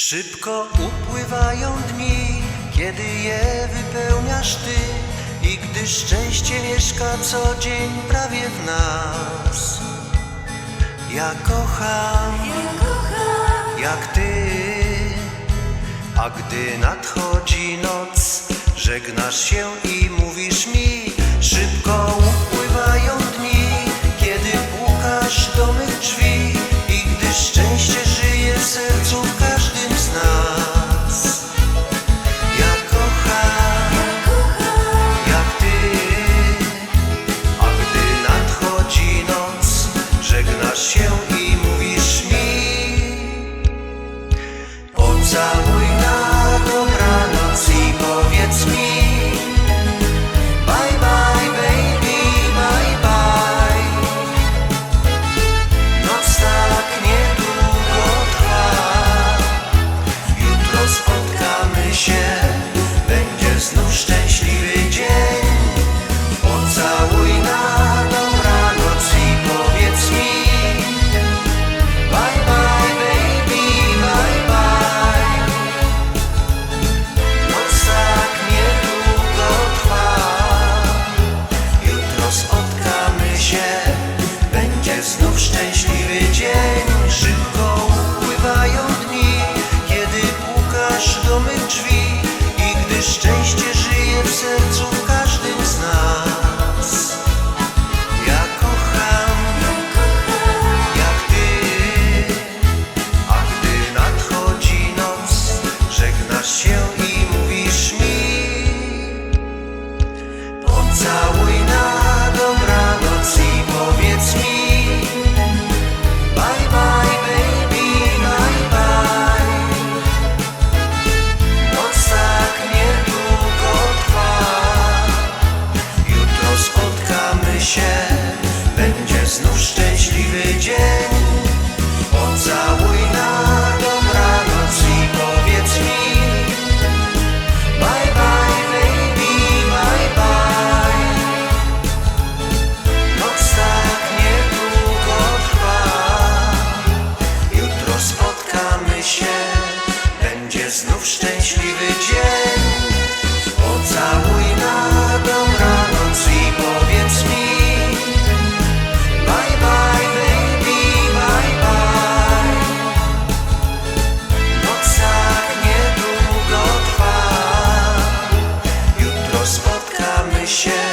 Szybko upływają dni, kiedy je wypełniasz ty. I gdy szczęście mieszka co dzień prawie w nas. Ja kocham, ja kocham, jak ty, a gdy nadchodzi noc, żegnasz się i szczęście żyje w sercu każdym z nas. Ja kocham, jak ty, a gdy nadchodzi noc, żegnasz się i mówisz mi po całym. znów szczęśliwy dzień. Pocałuj na dobranoc i powiedz mi Bye bye baby, bye bye. Noc tak niedługo trwa. Jutro spotkamy się. Będzie znów szczęśliwy dzień. Pocałuj na dobranoc i powiedz się.